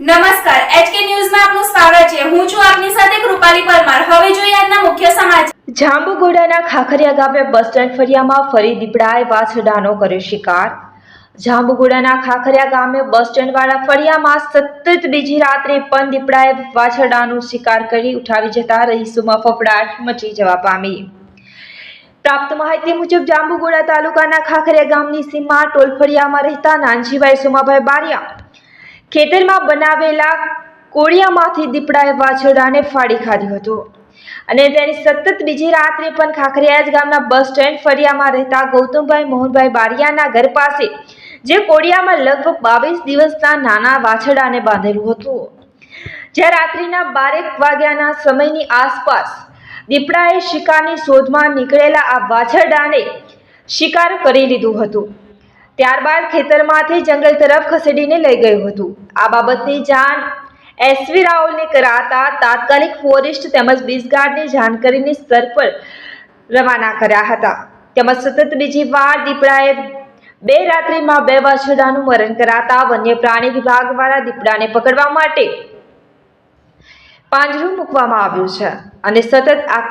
નમસ્કાર એચકે ન્યૂઝમાં આપનું સ્વાગત છે. હું છું આપની સાથે કૃપાલી પરમાર. હવે જોઈએ આજના મુખ્ય સમાચાર. જાંબુઘોડાના ખાખરિયા ગામે બસ સ્ટેન્ડ ફરિયામાં ફરી દીપડાએ વાછરડાનો કર્યો શિકાર. જાંબુઘોડાના ખાખરિયા ગામે બસ સ્ટેન્ડ વાળા ફળિયામાં સતત બીજી રાત્રે પણ દીપડાએ વાછરડાનો શિકાર કરી ઉઠાવી જતા રહીશોમાં ફફડાટ મચી જવા પામી. પ્રાપ્ત માહિતી મુજબ જાંબુઘોડા તાલુકાના ખાખરિયા ગામની સીમા ટોલફળિયામાં રહેતા નાનજીભાઈ સોમાભાઈ બારિયા ખેતરમાં બનાવેલા કોળિયામાંથી દીપડાએ વાછરડાને ફાડી ખાધ્યું હતું. અને તેની સતત બીજી રાત્રે પણ ખાખરિયાજ ગામના બસ સ્ટેન્ડ ફળિયામાં રહેતા ગૌતમભાઈ મોહનભાઈ બારિયાના ઘર પાસે, જે કોળિયામાં લગભગ બાવીસ દિવસના નાના વાછરડાને બાંધેલું હતું. જ્યાં રાત્રિના બારેક વાગ્યાના સમયની આસપાસ દીપડાએ શિકારની શોધમાં નીકળેલા આ વાછરડાને શિકાર કરી લીધું હતું. ત્યારબાદ ખેતરમાંથી જંગલ તરફ ખસેડીને લઈ ગયું હતું. આ બાબતની જાણ એસવી રાઓલને કરાતા તાત્કાલિક ફોરેસ્ટ તેમજ બીસગાર્ડને જાણ કરીને સ્થળ પર રવાના કર્યા હતા. તેમજ સતત બીજી વાર દીપડાએ બે રાત્રિમાં બે વાછરડાનું મરણ કરાતા વન્ય પ્રાણી વિભાગ દ્વારા દીપડાને પકડવા માટે પાંજરું મૂકવામાં આવ્યું છે અને સતત આ